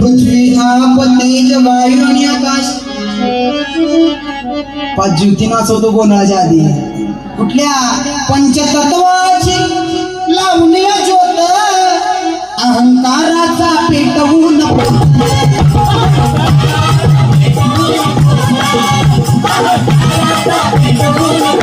पृथ्वी आप तेज वायु आकाश. पाच ज्योती नाचवतो गोंधळाच्या आधी. कुठल्या पंचतत्वाची लावणी ज्योत अहंकाराचा पेटवून अहंकाराचा पेटवून